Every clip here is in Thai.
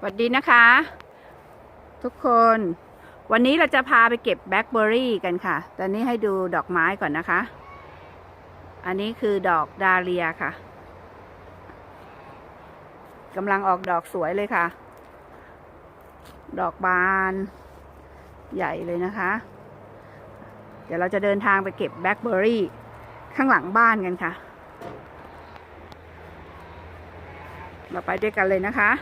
สวัสดีนะคะ ทุกคนวันนี้เราจะพาไปเก็บแบล็คเบอร์รี่กันค่ะ ตอนนี้ให้ดูดอกไม้ก่อนนะคะ อันนี้คือดอกดาเลียค่ะกำลังออกดอกสวยเลยค่ะ ดอกบานใหญ่เลยนะคะ เดี๋ยวเราจะเดินทางไปเก็บแบล็คเบอร์รี่ข้างหลังบ้านกันค่ะ เราไปด้วยกันเลยนะคะ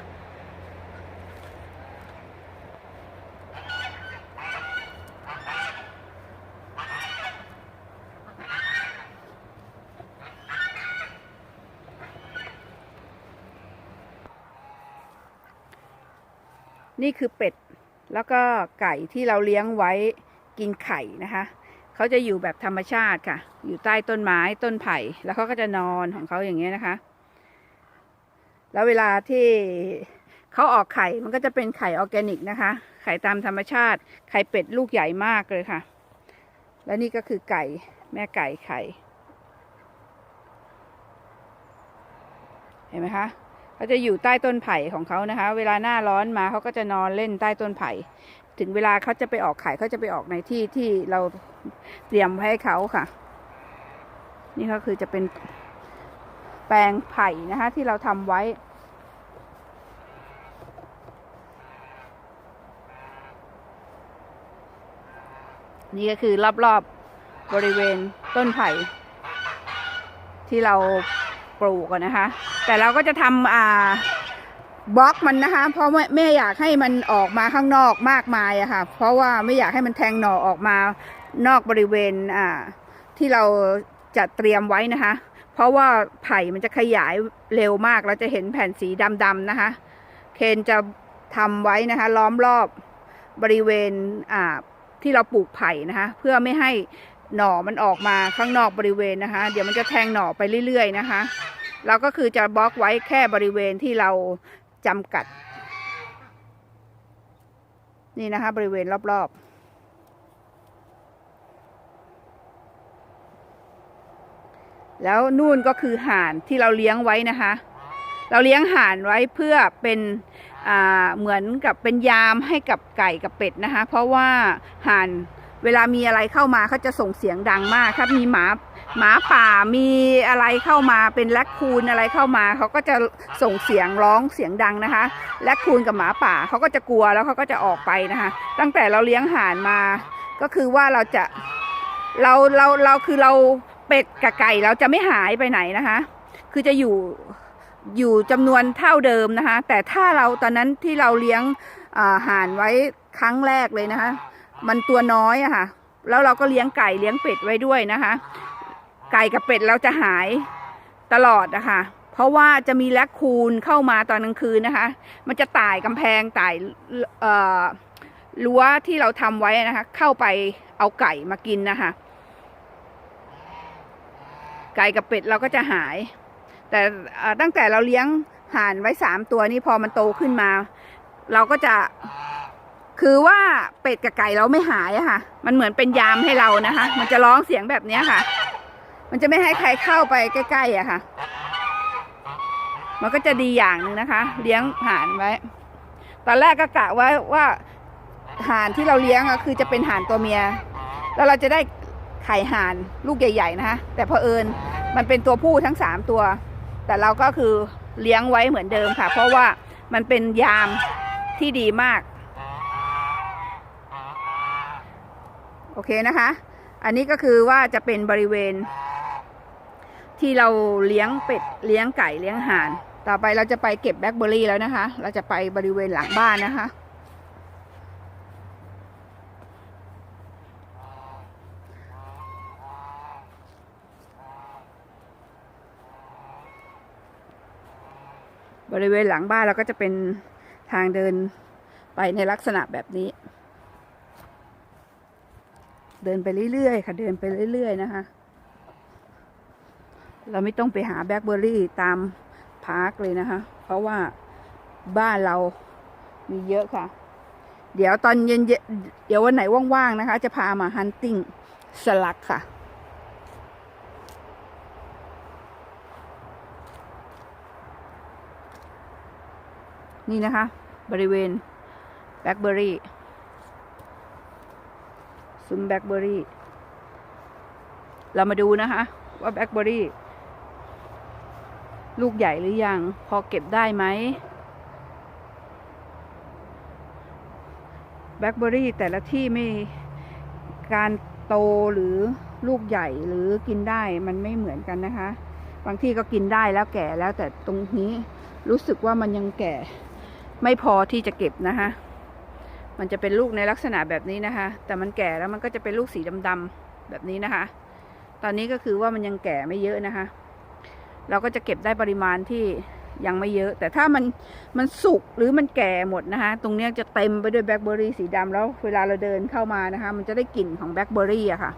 นี่คือเป็ด แล้วก็ไก่ที่เราเลี้ยงไว้กินไข่นะคะ เขาจะอยู่แบบธรรมชาติค่ะ อยู่ใต้ต้นไม้ต้นไผ่ แล้วเขาก็จะนอนของเขาอย่างเงี้ยนะคะ แล้วเวลาที่เขาออกไข่ มันก็จะเป็นไข่ออร์แกนิกนะคะ ไข่ตามธรรมชาติ ไข่เป็ดลูกใหญ่มากเลยค่ะ และนี่ก็คือไก่แม่ไก่ไข่ เห็นไหมคะ เขาจะอยู่ใต้ต้นไผ่ของเขานะคะ เวลาหน้าร้อนมาเขาก็จะนอนเล่นใต้ต้นไผ่ ถึงเวลาเขาจะไปออกไข่เขาจะไปออกในที่ที่เราเตรียมไว้ให้เขาค่ะ นี่ก็คือจะเป็นแปลงไผ่นะคะ ที่เราทำไว้นี่ก็คือรอบๆบบริเวณต้นไผ่ที่เรา ปลูกนะคะ แต่เราก็จะทำอ่าบล็อกมันนะคะ เพราะไม่ไม่อยากให้มันออกมาข้างนอกมากมายอะค่ะ เพราะว่าไม่อยากให้มันแทงหน่อออกมานอกบริเวณอ่าที่เราจะเตรียมไว้นะคะ เพราะว่าไผ่มันจะขยายเร็วมากเราจะเห็นแผ่นสีดำๆนะคะ เคนจะทำไว้นะคะ ล้อมรอบบริเวณอ่าที่เราปลูกไผ่นะคะ เพื่อไม่ให้ หน่อมันออกมาข้างนอกบริเวณนะคะ เดี๋ยวมันจะแทงหน่อไปเรื่อยๆนะคะ เราก็คือจะบล็อกไว้แค่บริเวณที่เราจำกัด นี่นะคะ บริเวณรอบๆแล้วนู่นก็คือห่านที่เราเลี้ยงไว้นะคะ เราเลี้ยงห่านไว้เพื่อเป็นเหมือนกับเป็นยามให้กับไก่กับเป็ดนะคะ เพราะว่าห่าน เวลามีอะไรเข้ามาเขาจะส่งเสียงดังมากถ้ามีหมาหมาป่ามีอะไรเข้ามาเป็นแรคคูนอะไรเข้ามาเขาก็จะส่งเสียงร้องเสียงดังนะคะแรคคูนกับหมาป่าเขาก็จะกลัวแล้วเขาก็จะออกไปนะคะ ตั้งแต่เราเลี้ยงห่านมา ก็คือว่าเราจะเราเราเราคือเราเป็ดกับไก่เราจะไม่หายไปไหนนะคะ คือจะอยู่อยู่จำนวนเท่าเดิมนะคะ แต่ถ้าเราตอนนั้นที่เราเลี้ยงห่านไว้ครั้งแรกเลยนะคะ มันตัวน้อยอะค่ะ แล้วเราก็เลี้ยงไก่เลี้ยงเป็ดไว้ด้วยนะคะ ไก่กับเป็ดเราจะหายตลอดนะคะ เพราะว่าจะมีแลคคูนเข้ามาตอนกลางคืนนะคะ มันจะต่ายกำแพงต่ายเอ่อรั้วที่เราทำไว้นะคะ เข้าไปเอาไก่มากินนะคะ ไก่กับเป็ดเราก็จะหาย แต่ตั้งแต่เราเลี้ยงห่านไว้สามตัวนี้พอมันโตขึ้นมา เราก็จะ คือว่าเป็ดกับไก่เราไม่หายอะค่ะ มันเหมือนเป็นยามให้เรานะคะ มันจะร้องเสียงแบบนี้ค่ะ มันจะไม่ให้ใครเข้าไปใกล้ๆอะค่ะ มันก็จะดีอย่างหนึ่งนะคะ เลี้ยงห่านไว้ ตอนแรกก็กะไว้ว่าห่านที่เราเลี้ยงก็คือจะเป็นห่านตัวเมีย แล้วเราจะได้ไข่ห่านลูกใหญ่ ๆ นะคะแต่พอเอิญมันเป็นตัวผู้ทั้งสามตัว แต่เราก็คือเลี้ยงไว้เหมือนเดิมค่ะ เพราะว่ามันเป็นยามที่ดีมาก โอเคนะคะ อันนี้ก็คือว่าจะเป็นบริเวณ ที่เราเลี้ยงเป็ดเลี้ยงไก่เลี้ยงห่าน ต่อไปเราจะไปเก็บแบล็คเบอร์รี่แล้วนะคะ เราจะไปบริเวณหลังบ้านนะคะบริเวณหลังบ้านเราก็จะเป็นทางเดินไปในลักษณะแบบนี้ เดินไปเรื่อยๆค่ะ เดินไปเรื่อย ๆ นะคะ เราไม่ต้องไปหาแบล็คเบอร์รี่ตามพาร์คเลยนะคะ เพราะว่าบ้านเรามีเยอะค่ะ เดี๋ยวตอนเย็นเดี๋ยววันไหนว่าง ๆ นะคะ จะพามาฮันติงสลักค่ะนี่นะคะ บริเวณแบล็คเบอร์รี่ ซุ้มแบล็คเบอร์รี่ เรามาดูนะคะ ว่าแบล็คเบอร์รี่ ลูกใหญ่หรือยัง พอเก็บได้ไหมแบล็คเบอร์รี่แต่ละที่ไม่การโตหรือลูกใหญ่หรือกินได้มันไม่เหมือนกันนะคะ บางที่ก็กินได้แล้วแก่แล้วแต่ตรงนี้รู้สึกว่ามันยังแก่ ไม่พอที่จะเก็บนะคะ มันจะเป็นลูกในลักษณะแบบนี้นะคะ แต่มันแก่แล้วมันก็จะเป็นลูกสีดำๆแบบนี้นะคะ ตอนนี้ก็คือว่ามันยังแก่ไม่เยอะนะคะ เราก็จะเก็บได้ปริมาณที่ยังไม่เยอะ แต่ถ้ามันมันสุกหรือมันแก่หมดนะคะ ตรงนี้จะเต็มไปด้วยแบล็คเบอร์รี่สีดำแล้วเวลาเราเดินเข้ามานะคะ มันจะได้กลิ่นของแบล็คเบอร์รี่อะค่ะ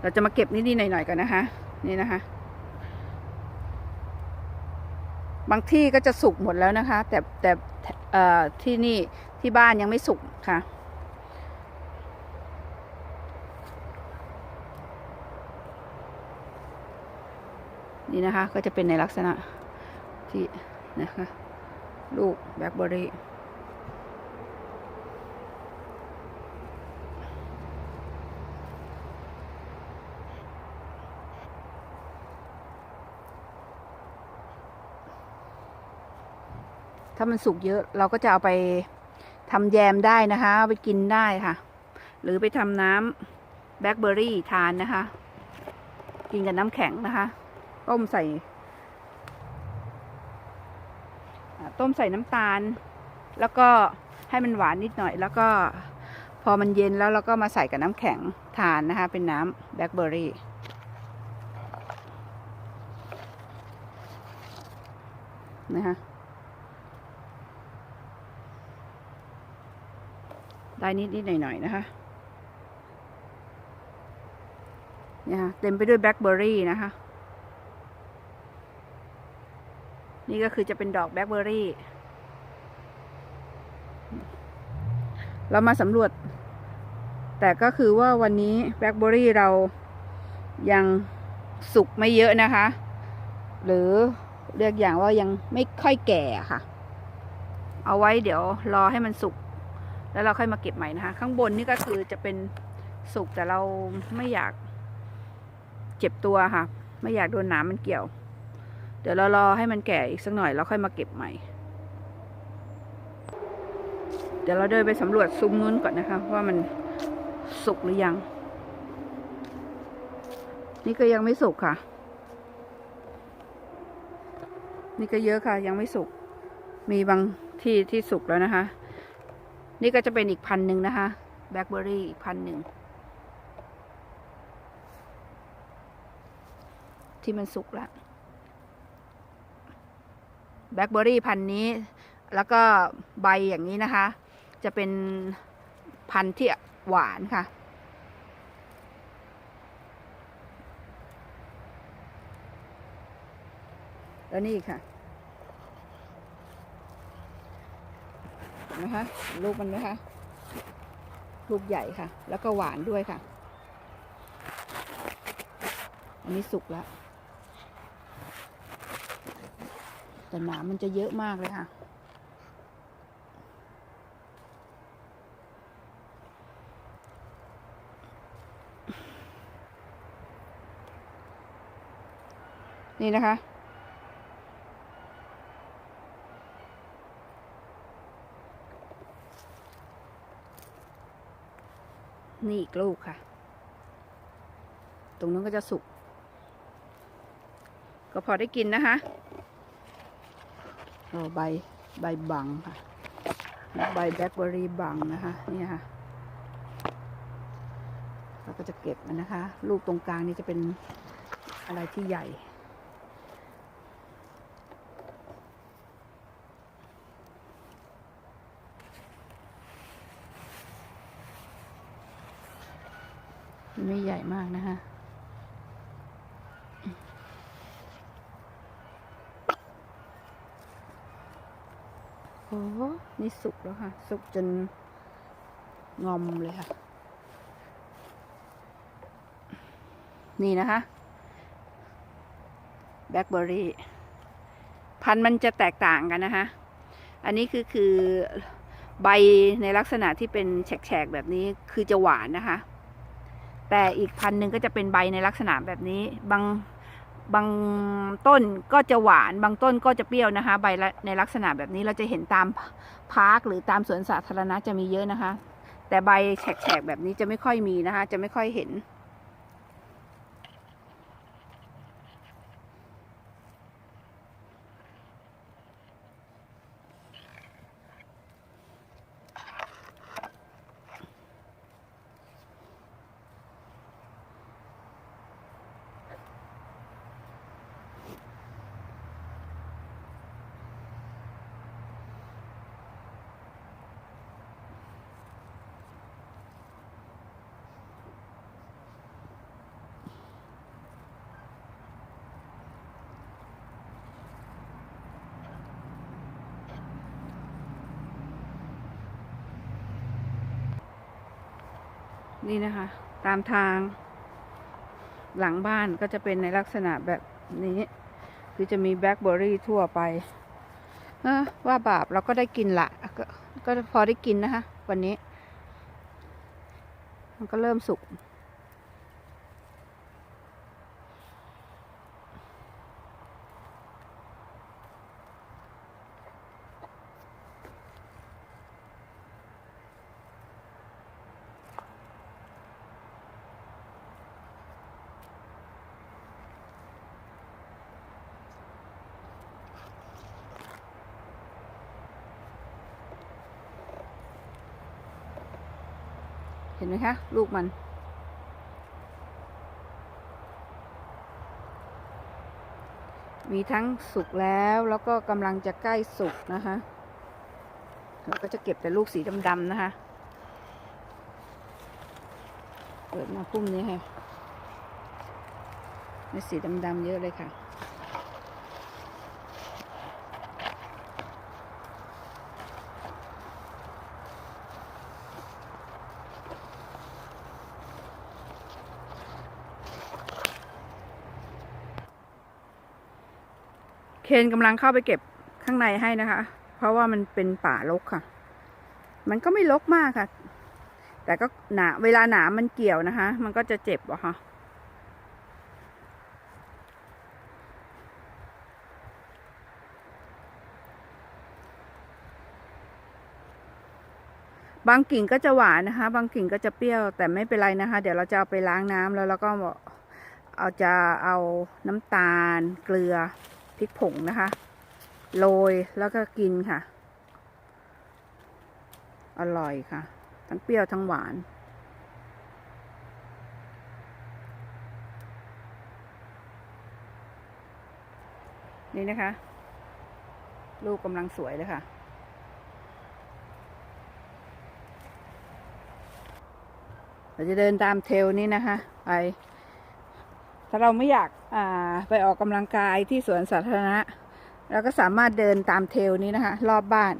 เราจะมาเก็บนิดๆหน่อยๆกันนะคะ นี่นะคะ บางที่ก็จะสุกหมดแล้วนะคะ แต่แต่ที่นี่ ที่บ้านยังไม่สุกค่ะ นี่นะคะก็จะเป็นในลักษณะที่นะคะลูกแบล็คเบอร์รี่ถ้ามันสุกเยอะเราก็จะเอาไป ทำแยมได้นะคะไปกินได้ค่ะ หรือไปทำน้ำแบล็คเบอร์รี่ทานนะคะ กินกับน้ำแข็งนะคะ ต้มใส่ต้มใส่น้ำตาล แล้วก็ให้มันหวานนิดหน่อย แล้วก็พอมันเย็นแล้วเราก็มาใส่กับน้ำแข็งทานนะคะ เป็นน้ำแบล็คเบอร์รี่นะคะ ได้นิดนิดหน่อยหน่อยๆนะคะเนี่ยค่ะเต็มไปด้วยแบล็คเบอร์รี่นะคะ นี่ก็คือจะเป็นดอกแบล็คเบอร์รี่ เรามาสำรวจ แต่ก็คือว่าวันนี้แบล็คเบอร์รี่เรายังสุกไม่เยอะนะคะ หรือเรียกอย่างว่ายังไม่ค่อยแก่ค่ะ เอาไว้เดี๋ยวรอให้มันสุก แล้วเราค่อยมาเก็บใหม่นะคะ ข้างบนนี่ก็คือจะเป็นสุกแต่เราไม่อยากเจ็บตัวค่ะ ไม่อยากโดนหนามมันเกี่ยว เดี๋ยวเรารอให้มันแก่อีกสักหน่อยแล้วค่อยมาเก็บใหม่ เดี๋ยวเราเดินไปสำรวจซุ้มนู้นก่อนนะคะว่ามันสุกหรือยัง นี่ก็ยังไม่สุกค่ะ นี่ก็เยอะค่ะ ยังไม่สุก มีบางที่ที่สุกแล้วนะคะ นี่ก็จะเป็นอีกพันหนึ่งนะคะแบล็คเบอร์รี่อีกพันหนึ่งที่มันสุกแล้วแบล็คเบอร์รี่พันนี้ แล้วก็ใบอย่างนี้นะคะ จะเป็นพันที่หวานค่ะ แล้วนี่ค่ะ ห็นไหมคะลูกมันไหมคะลูกใหญ่ค่ะ แล้วก็หวานด้วยค่ะ อันนี้สุกแล้ว แต่หนามมันจะเยอะมากเลยค่ะนี่นะคะ นี่อีกลูกค่ะ ตรงนู้นก็จะสุก ก็พอได้กินนะคะโอ้ใบใบบังค่ะ ใบแบล็คเบอร์รี่บังนะคะ นี่ค่ะเราก็จะเก็บมันนะคะ ลูกตรงกลางนี่จะเป็นอะไรที่ใหญ่ ไม่ใหญ่มากนะคะ โอ้นี่สุกแล้วค่ะ สุกจนงอมเลยค่ะ นี่นะคะแบล็คเบอร์รี่ พันธุ์มันจะแตกต่างกันนะคะ อันนี้คือคือใบในลักษณะที่เป็นแฉกๆแบบนี้คือจะหวานนะคะ แต่อีกพันธุ์หนึ่งก็จะเป็นใบในลักษณะแบบนี้ บาง บางต้นก็จะหวานบางต้นก็จะเปรี้ยวนะคะ ใบในลักษณะแบบนี้เราจะเห็นตามพาร์คหรือตามสวนสาธารณะจะมีเยอะนะคะ แต่ใบแฉกๆแบบนี้จะไม่ค่อยมีนะคะ จะไม่ค่อยเห็น นี่นะคะ ตามทางหลังบ้านก็จะเป็นในลักษณะแบบนี้ คือจะมีแบล็คเบอร์รี่ทั่วไปเออว่าบาปเราก็ได้กินละกก็พอได้กินนะคะ วันนี้ มันก็เริ่มสุก ห็นไหมคะ ลูกมัน มีทั้งสุกแล้วแล้วก็กำลังจะใกล้สุกนะคะเราก็จะเก็บแต่ลูกสีดำๆนะคะ เปิดมาพุ่มนี้ค่ะ มีสีดำๆเยอะเลยค่ะ เคนกำลังเข้าไปเก็บข้างในให้นะคะ เพราะว่ามันเป็นป่ารกค่ะ มันก็ไม่รกมากค่ะ แต่ก็หนาเวลาหนามมันเกี่ยวนะคะ มันก็จะเจ็บอะค่ะบางกิ่งก็จะหวานนะคะ บางกิ่งก็จะเปรี้ยวแต่ไม่เป็นไรนะคะ เดี๋ยวเราจะเอาไปล้างน้ำแล้วเราก็เอาจะเอาน้ำตาลเกลือ พริกผงนะคะโรยแล้วก็กินค่ะ อร่อยค่ะ ทั้งเปรี้ยวทั้งหวาน นี่นะคะ ลูกกำลังสวยเลยค่ะ เราจะเดินตามเทลนี้นะคะ ไป ถ้าเราไม่อยากไปออกกำลังกายที่สวนสาธารณะ เราก็สามารถเดินตามเทลนี้นะคะ รอบบ้าน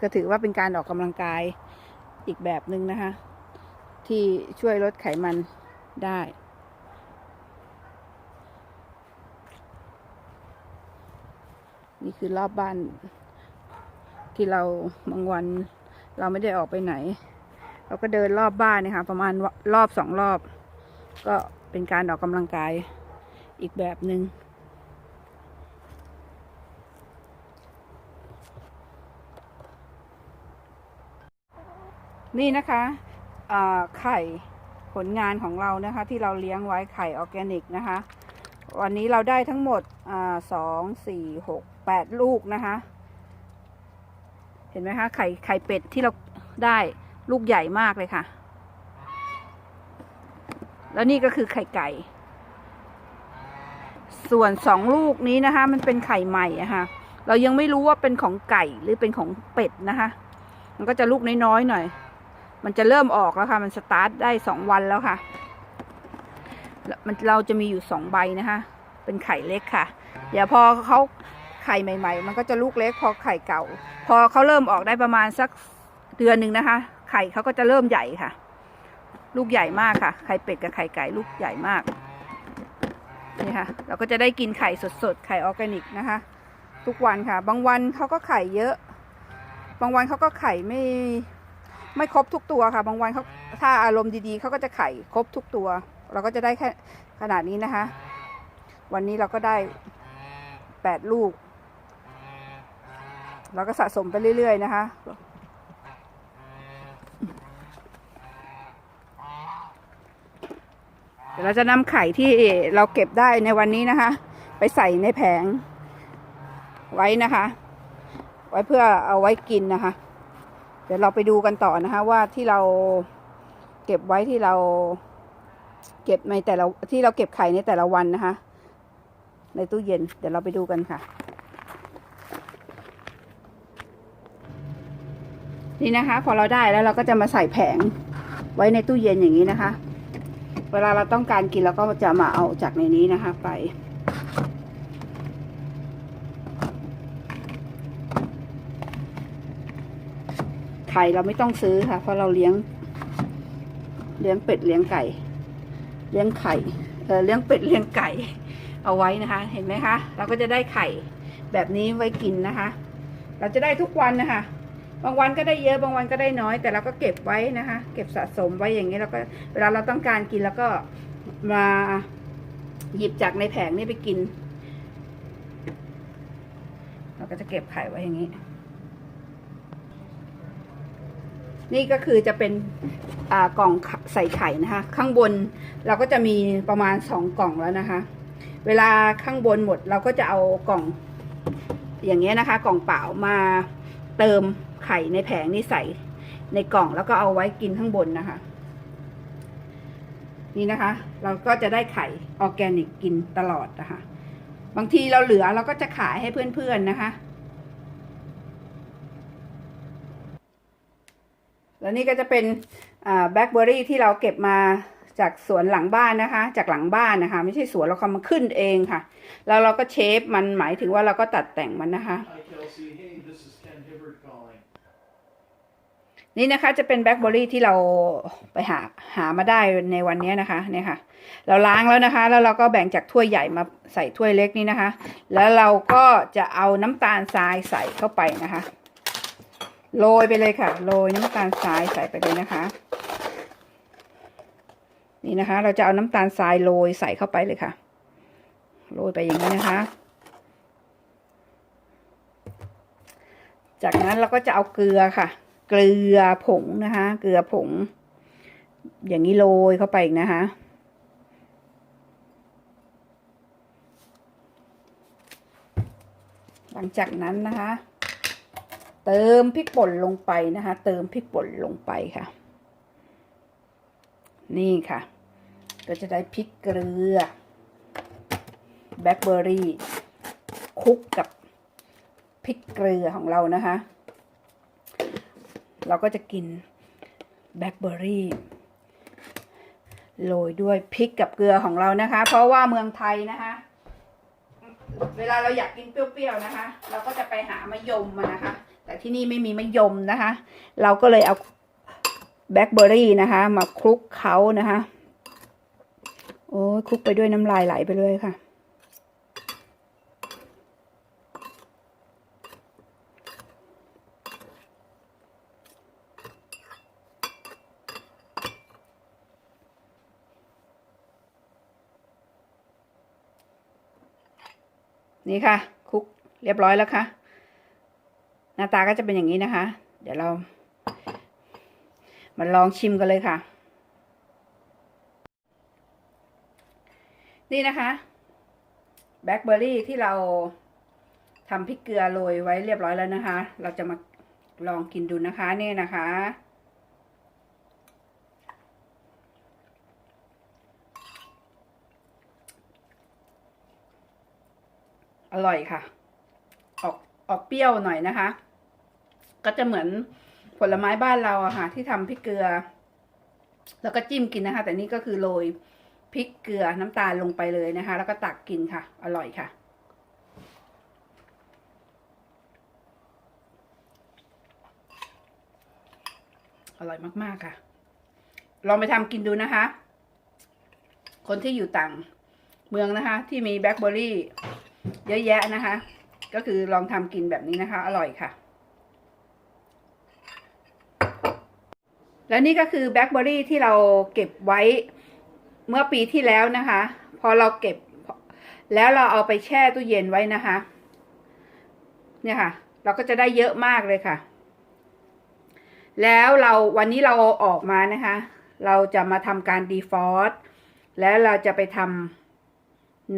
ก็ถือว่าเป็นการออกกำลังกายอีกแบบหนึ่งนะคะ ที่ช่วยลดไขมันได้ นี่คือรอบบ้าน ที่เราบางวันเราไม่ได้ออกไปไหน เราก็เดินรอบบ้านนะคะประมาณรอบสองรอบ ก็เป็นการออกกำลังกายอีกแบบหนึง่งนี่นะคะไข่ผลงานของเรานะคะ ที่เราเลี้ยงไว้ไข่ออร์แกนิกนะคะ วันนี้เราได้ทั้งหมดสองสี่หกแปดลูกนะคะ เห็นไหมคะไข่ไข่เป็ดที่เราได้ลูกใหญ่มากเลยค่ะ แล้วนี่ก็คือไข่ไก่ ส่วนสองลูกนี้นะคะ มันเป็นไข่ใหม่อะค่ะ เรายังไม่รู้ว่าเป็นของไก่หรือเป็นของเป็ดนะคะ มันก็จะลูกน้อยๆหน่อย มันจะเริ่มออกแล้วค่ะ มันสตาร์ทได้สองวันแล้วค่ะแล้วมันเราจะมีอยู่สองใบนะคะ เป็นไข่เล็กค่ะ เดี๋ยวพอเขาไข่ใหม่ ๆ มันก็จะลูกเล็กพอไข่เก่า พอเขาเริ่มออกได้ประมาณสักเดือนหนึ่งนะคะ ไข่เขาก็จะเริ่มใหญ่ค่ะ ลูกใหญ่มากค่ะ ไข่เป็ดกับไข่ไก่ลูกใหญ่มาก นี่ค่ะ เราก็จะได้กินไข่สดๆ ไข่ออร์แกนิกนะคะ ทุกวันค่ะ บางวันเขาก็ไข่เยอะ บางวันเขาก็ไข่ไม่ไม่ครบทุกตัวค่ะ บางวันเขาถ้าอารมณ์ดีๆเขาก็จะไข่ครบทุกตัว เราก็จะได้แค่ขนาดนี้นะคะ วันนี้เราก็ได้แปดลูก เราก็สะสมไปเรื่อยๆนะคะ ดี๋ยวเราจะนำไข่ที่เราเก็บได้ในวันนี้นะคะ ไปใส่ในแผง ไว้นะคะ ไว้เพื่อเอาไว้กินนะคะ เดี๋ยวเราไปดูกันต่อนะคะว่าที่เราเก็บไว้ที่เรา เก็บในแต่ละที่เราเก็บไข่ในแต่ละวันนะคะ ในตู้เย็น เดี๋ยวเราไปดูกันค่ะ นี่นะคะ พอเราได้แล้วเราก็จะมาใส่แผงไว้ในตู้เย็นอย่างนี้นะคะ เวลาเราต้องการกินเราก็จะมาเอาจากในนี้นะคะ ไป ไข่เราไม่ต้องซื้อค่ะ เพราะเราเลี้ยง เลี้ยงเป็ดเลี้ยงไก่ เลี้ยงไข่ เออเลี้ยงเป็ดเลี้ยงไก่ เอาไว้นะคะ เห็นไหมคะ เราก็จะได้ไข่แบบนี้ไว้กินนะคะ เราจะได้ทุกวันนะคะ บางวันก็ได้เยอะบางวันก็ได้น้อย แต่เราก็เก็บไว้นะคะ เก็บสะสมไว้อย่างนี้แล้วก็เวลาเราต้องการกินแล้วก็มาหยิบจากในแผงนี่ไปกิน เราก็จะเก็บไข่ไว้อย่างนี้ นี่ก็คือจะเป็นอ่ากล่องใส่ไข่นะคะ ข้างบนเราก็จะมีประมาณสองกล่องแล้วนะคะ เวลาข้างบนหมดเราก็จะเอากล่องอย่างเงี้ยนะคะ กล่องเปล่ามา เติมไข่ในแผงนี่ใส่ในกล่องแล้วก็เอาไว้กินข้างบนนะคะ นี่นะคะ เราก็จะได้ไข่ออแกนิกกินตลอดนะคะ บางทีเราเหลือเราก็จะขายให้เพื่อนๆนะคะ แล้วนี่ก็จะเป็นแบล็คเบอร์รี่ที่เราเก็บมาจากสวนหลังบ้านนะคะ จากหลังบ้านนะคะ ไม่ใช่สวนเราเขามาขึ้นเองค่ะ แล้วเราก็เชฟมันหมายถึงว่าเราก็ตัดแต่งมันนะคะ นี่นะคะจะเป็นแบล็คเบอรี่ที่เราไปหาหามาได้ในวันนี้นะคะเนี่ยค่ะ เราล้างแล้วนะคะ แล้วเราก็แบ่งจากถ้วยใหญ่มาใส่ถ้วยเล็กนี่นะคะ แล้วเราก็จะเอาน้ำตาลทรายใส่เข้าไปนะคะโรยไปเลยค่ะโรยน้ำตาลทรายใส่ไปเลยนะคะ นี่นะคะ เราจะเอาน้ำตาลทรายโรยใส่เข้าไปเลยค่ะโรยไปอย่างนี้นะคะ จากนั้นเราก็จะเอาเกลือค่ะ เกลือผงนะคะ เกลือผง อย่างนี้โรยเข้าไปอีกนะคะหลังจากนั้นนะคะ เติมพริกป่นลงไปนะคะ เติมพริกป่นลงไปค่ะ นี่ค่ะ ก็จะได้พริกเกลือแบล็คเบอร์รี่คุกกับพริกเกลือของเรานะคะ เราก็จะกินแบล็คเบอร์รี่โรยด้วยพริกกับเกลือของเรานะคะ เพราะว่าเมืองไทยนะคะ เวลาเราอยากกินเปรี้ยวๆนะคะ เราก็จะไปหามะยมมานะคะ แต่ที่นี่ไม่มีมะยมนะคะ เราก็เลยเอาแบล็คเบอร์รี่นะคะ มาคลุกเขานะคะ โอ้ยคลุกไปด้วยน้ำลายไหลไปเลยค่ะ นี่ค่ะคุกเรียบร้อยแล้วค่ะ หน้าตาก็จะเป็นอย่างนี้นะคะ เดี๋ยวเรามาลองชิมกันเลยค่ะ นี่นะคะแบล็คเบอร์รี่ที่เราทำพริกเกลือโรยไว้เรียบร้อยแล้วนะคะ เราจะมาลองกินดูนะคะนี่นะคะ อร่อยค่ะ ออกออกเปรี้ยวหน่อยนะคะ ก็จะเหมือนผลไม้บ้านเราอะค่ะ ที่ทำพริกเกลือ แล้วก็จิ้มกินนะคะ แต่นี่ก็คือโรยพริกเกลือน้ำตาลลงไปเลยนะคะ แล้วก็ตักกินค่ะ อร่อยค่ะ อร่อยมากๆค่ะ ลองไปทำกินดูนะคะ คนที่อยู่ต่างเมืองนะคะ ที่มีแบล็คเบอร์รี่ เยอะแยะนะคะ ก็คือลองทำกินแบบนี้นะคะ อร่อยค่ะ แล้วนี่ก็คือแบล็คเบอรี่ที่เราเก็บไว้เมื่อปีที่แล้วนะคะ พอเราเก็บแล้วเราเอาไปแช่ตู้เย็นไว้นะคะ เนี่ยค่ะ เราก็จะได้เยอะมากเลยค่ะ แล้วเราวันนี้เราอาออกมานะคะ เราจะมาทำการดีฟอสแล้วเราจะไปทำ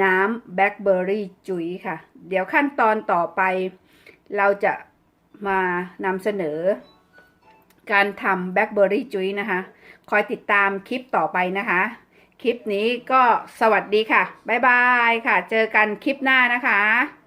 น้ำแบล็คเบอร์รี่จุ๋ยค่ะ เดี๋ยวขั้นตอนต่อไป เราจะมานำเสนอ การทำแบล็คเบอร์รี่จุ๋ยนะคะ คอยติดตามคลิปต่อไปนะคะ คลิปนี้ก็สวัสดีค่ะ บ๊ายบายค่ะ เจอกันคลิปหน้านะคะ